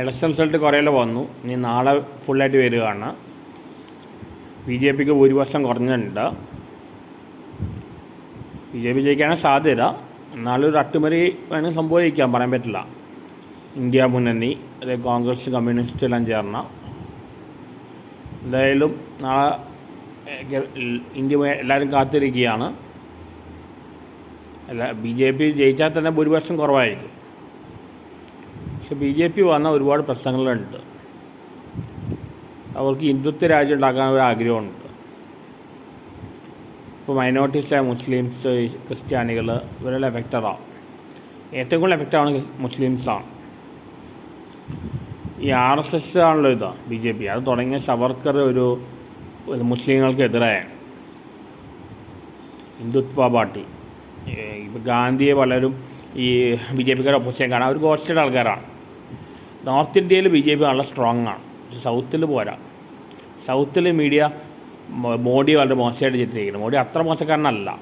Election result കുറേയല്ലോ വന്നു. ഇനി നാളെ ഫുള്ളായിട്ട് വരികയാണ്. ബി ജെ പിക്ക് ഭൂരിപക്ഷം കുറഞ്ഞിട്ടുണ്ട്. ബി ജെ പി ജയിക്കാനാണ് സാധ്യത. എന്നാലും ഒരു അട്ടിമറി വേണമെങ്കിൽ സംഭവിക്കാം പറയാൻ പറ്റില്ല. ഇന്ത്യ മുന്നണി അതായത് കോൺഗ്രസ് കമ്മ്യൂണിസ്റ്റ് എല്ലാം ചേർന്ന. എന്തായാലും നാളെ ഇന്ത്യ എല്ലാവരും കാത്തിരിക്കുകയാണ്. അല്ല ബി ജെ പി ജയിച്ചാൽ തന്നെ ഭൂരിപക്ഷം കുറവായിരിക്കും. പക്ഷെ ബി ജെ പി വന്ന ഒരുപാട് പ്രശ്നങ്ങളുണ്ട്. അവർക്ക് ഹിന്ദുത്വ രാജ്യം ഉണ്ടാക്കാൻ ഒരു ആഗ്രഹമുണ്ട്. ഇപ്പോൾ മൈനോറിറ്റീസായ മുസ്ലിംസ് ക്രിസ്ത്യാനികൾ ഇവരെല്ലാം എഫക്റ്റഡാണ് ഏറ്റവും കൂടുതൽ എഫക്റ്റ് ആവുന്നത് മുസ്ലിംസാണ് ഈ ആർ എസ് എസ് ആണല്ലോ ഇത് ബി ജെ പി. അത് തുടങ്ങിയ സവർക്കർ ഒരു ഒരു മുസ്ലിങ്ങൾക്കെതിരായ. ഹിന്ദുത്വ പാർട്ടി. ഇപ്പോൾ ഗാന്ധിയെ പലരും ഈ ബി ജെ പിക്കാരുടെ ഒപ്പോസിഷൻ കാണാൻ അവർ ഗോസ്റ്റഡ് ആൾക്കാരാണ്. നോർത്ത് ഇന്ത്യയിൽ ബി ജെ പി നല്ല സ്ട്രോങ് ആണ്. പക്ഷെ സൗത്തിൽ പോരാ. സൗത്തിൽ മീഡിയ മോഡി വളരെ മോശമായിട്ട് ചിത്രീകരിക്കുന്നു മോഡി അത്ര മോശക്കാരനല്ല.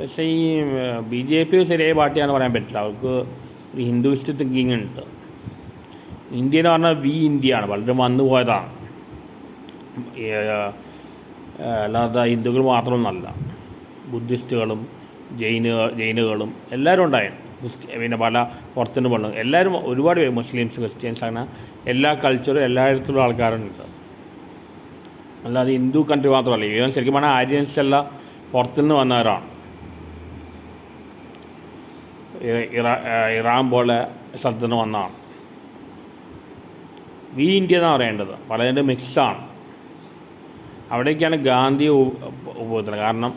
പക്ഷേ ഈ ബി ജെ പി ശരിയായ പാർട്ടിയാണെന്ന് പറയാൻ പറ്റില്ല. അവർക്ക് ഒരു ഹിന്ദുവിസ്റ്റ് തിങ്കിങ് ഉണ്ട്. ഇന്ത്യ എന്ന് പറഞ്ഞാൽ വി ഇന്ത്യ ആണ്. വളരെ വന്നു പോയതാണ്. അല്ലാതെ ഹിന്ദുക്കൾ മാത്രമൊന്നുമല്ല. ബുദ്ധിസ്റ്റുകളും ജൈന ജൈനുകളും എല്ലാവരും ഉണ്ടായിരുന്നു. പിന്നെ പല പുറത്തുനിന്ന് പള്ളു എല്ലാവരും ഒരുപാട് പേര് മുസ്ലിംസ് ക്രിസ്ത്യൻസ് അങ്ങനെ എല്ലാ കൾച്ചറും എല്ലായിടത്തുള്ള ആൾക്കാരുണ്ട്. അല്ലാതെ ഹിന്ദു കൺട്രി മാത്രമല്ല. ഈവൻ ശരിക്കും പറഞ്ഞാൽ ആര്യൻസ് എല്ലാം പുറത്തുനിന്ന് വന്നവരാണ്. ഇറാൻ പോലെ സ്ഥലത്തു നിന്ന് വന്നതാണ്. വി ഇന്ത്യ എന്നാണ് പറയേണ്ടത്? പലതിന്റെ മിക്സാണ് അവിടേക്കാണ് ഗാന്ധി ഉപയോഗിക്കുന്നത് കാരണം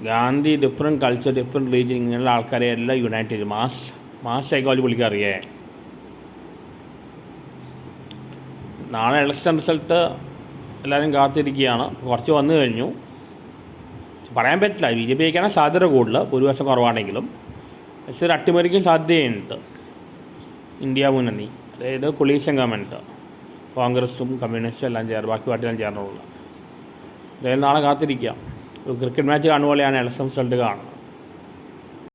Gandhi different culture different region ഇങ്ങനെയുള്ള ആൾക്കാരെ എല്ലാം യുണൈറ്റ് ചെയ്തു. മാസ് മാസ് സൈക്കോളജി പുള്ളിക്ക് അറിയേ. നാളെ ഇലക്ഷൻ റിസൾട്ട് എല്ലാവരും കാത്തിരിക്കുകയാണ്. കുറച്ച് വന്നു കഴിഞ്ഞു. പറയാൻ പറ്റില്ല. ബി ജെ പി ജയിക്കാനാണ് സാധ്യത കൂടുതൽ ഭൂരിപക്ഷം കുറവാണെങ്കിലും. പക്ഷേ ഒരു അട്ടിമറിക്കും സാധ്യതയുണ്ട്. ഇന്ത്യ മുന്നണി അതായത് കൊളീഷൻ ഗവൺമെന്റ് കോൺഗ്രസും കമ്മ്യൂണിസ്റ്റും എല്ലാം ചേർന്ന് ബാക്കി പാർട്ടിയെല്ലാം ചേർന്നുള്ള അതായത് നാളെ കാത്തിരിക്കാം. ക്രിക്കറ്റ് മാച്ച് കാണുന്ന പോലെയാണ് ഇലക്ഷൻ റിസൾട്ട് കാണുന്നത്.